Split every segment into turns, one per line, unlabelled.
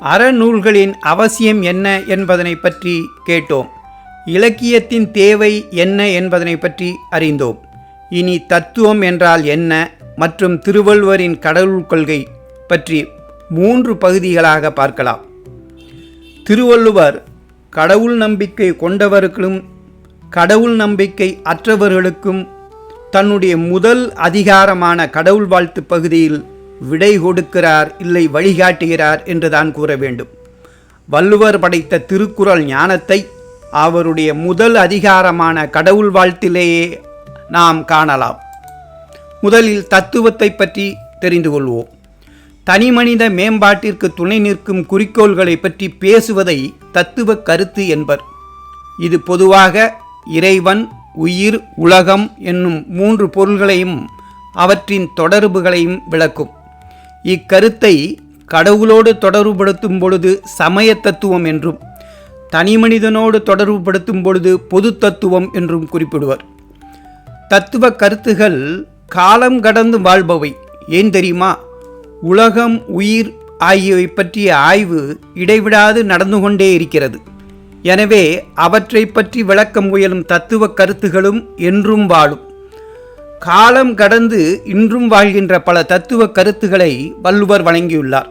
அறநூல்களின் அவசியம் என்ன என்பதனை பற்றி கேட்டோம். இலக்கியத்தின் தேவை என்ன என்பதனை பற்றி அறிந்தோம். இனி தத்துவம் என்றால் என்ன மற்றும் திருவள்ளுவரின் கடவுள் கொள்கை பற்றி மூன்று பகுதிகளாக பார்க்கலாம். திருவள்ளுவர் கடவுள் நம்பிக்கை கொண்டவர்களும் கடவுள் நம்பிக்கை அற்றவர்களுக்கும் தன்னுடைய முதல் அதிகாரமான கடவுள் வாழ்த்து பகுதியில் விடை கொடுக்கிறார் இல்லை வழிகாட்டுகிறார் என்றுதான் கூற வேண்டும். வள்ளுவர் படைத்த திருக்குறள் ஞானத்தை அவருடைய முதல் அதிகாரமான கடவுள் வாழ்த்திலேயே நாம் காணலாம். முதலில் தத்துவத்தை பற்றி தெரிந்து கொள்வோம். தனிமனித மேம்பாட்டிற்கு துணை நிற்கும் குறிக்கோள்களை பற்றி பேசுவதை தத்துவ கருத்து என்பர். இது பொதுவாக இறைவன் உயிர் உலகம் என்னும் மூன்று பொருள்களையும் அவற்றின் தொடர்புகளையும் விளக்கும். இக்கருத்தை கடவுளோடு தொடர்புபடுத்தும் பொழுது சமய தத்துவம் என்றும் தனிமனிதனோடு தொடர்புபடுத்தும் பொழுது பொது தத்துவம் என்றும் குறிப்பிடுவர். தத்துவ கருத்துகள் காலம் கடந்து வாழ்பவை. ஏன் தெரியுமா? உலகம் உயிர் ஆகியவை பற்றிய ஆய்வு இடைவிடாது நடந்து கொண்டே இருக்கிறது. எனவே அவற்றை பற்றி விளக்க முயலும் தத்துவ கருத்துகளும் என்றும் வாழும். காலம் கடந்து இன்றும் வாழ்கின்ற பல தத்துவ கருத்துக்களை வள்ளுவர் வழங்கியுள்ளார்.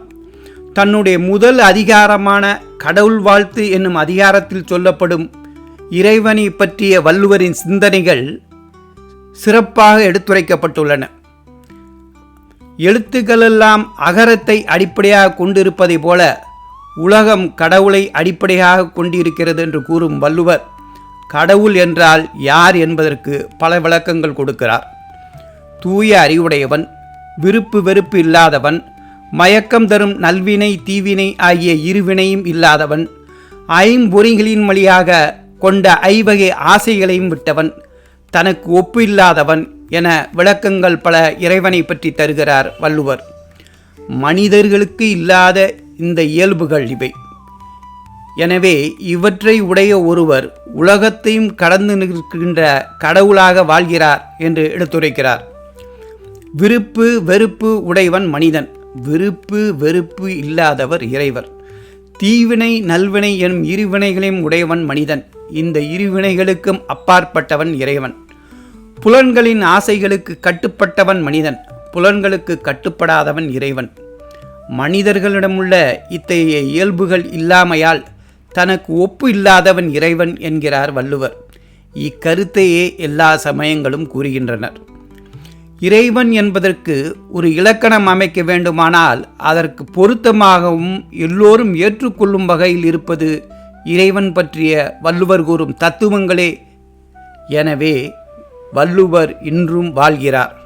தன்னுடைய முதல் அதிகாரமான கடவுள் வாழ்த்து என்னும் அதிகாரத்தில் சொல்லப்படும் இறைவனை பற்றிய வள்ளுவரின் சிந்தனைகள் சிறப்பாக எடுத்துரைக்கப்பட்டுள்ளன. எழுத்துக்களெல்லாம் அகரத்தை அடிப்படையாக கொண்டிருப்பதை போல உலகம் கடவுளை அடிப்படையாக கொண்டிருக்கிறது என்று கூறும் வள்ளுவர் கடவுள் என்றால் யார் என்பதற்கு பல விளக்கங்கள் கொடுக்கிறார். தூய அறிவுடையவன் விருப்பு வெறுப்பு இல்லாதவன் மயக்கம் தரும் நல்வினை தீவினை ஆகிய இருவினையும் இல்லாதவன் ஐம்பொறிகளின் வழியாக கொண்ட ஐவகை ஆசைகளையும் விட்டவன் தனக்கு ஒப்பு இல்லாதவன் என விளக்கங்கள் பல இறைவனை பற்றி தருகிறார் வள்ளுவர். மனிதர்களுக்கு இல்லாத இந்த இயல்புகள் இவை. எனவே இவற்றை உடைய ஒருவர் உலகத்தையும் கடந்து நிற்கின்ற கடவுளாக வாழ்கிறார் என்று எடுத்துரைக்கிறார். விருப்பு வெறுப்பு உடையவன் மனிதன். விருப்பு வெறுப்பு இல்லாதவர் இறைவர். தீவினை நல்வினை எனும் இருவினைகளையும் உடையவன் மனிதன். இந்த இருவினைகளுக்கும் அப்பாற்பட்டவன் இறைவன். புலன்களின் ஆசைகளுக்கு கட்டுப்பட்டவன் மனிதன். புலன்களுக்கு கட்டுப்படாதவன் இறைவன். மனிதர்களிடமுள்ள இத்தகைய இயல்புகள் இல்லாமையால் தனக்கு ஒப்பு இல்லாதவன் இறைவன் என்கிறார் வள்ளுவர். இக்கருத்தையே எல்லா சமயங்களும் கூறுகின்றனர். இறைவன் என்பதற்கு ஒரு இலக்கணம் அமைக்க வேண்டுமானால் அதற்கு பொருத்தமாகவும் எல்லோரும் ஏற்றுக்கொள்ளும் வகையில் இருப்பது இறைவன் பற்றிய வள்ளுவர் கூறும் தத்துவங்களே. எனவே வள்ளுவர் இன்றும் வாழ்கிறார்.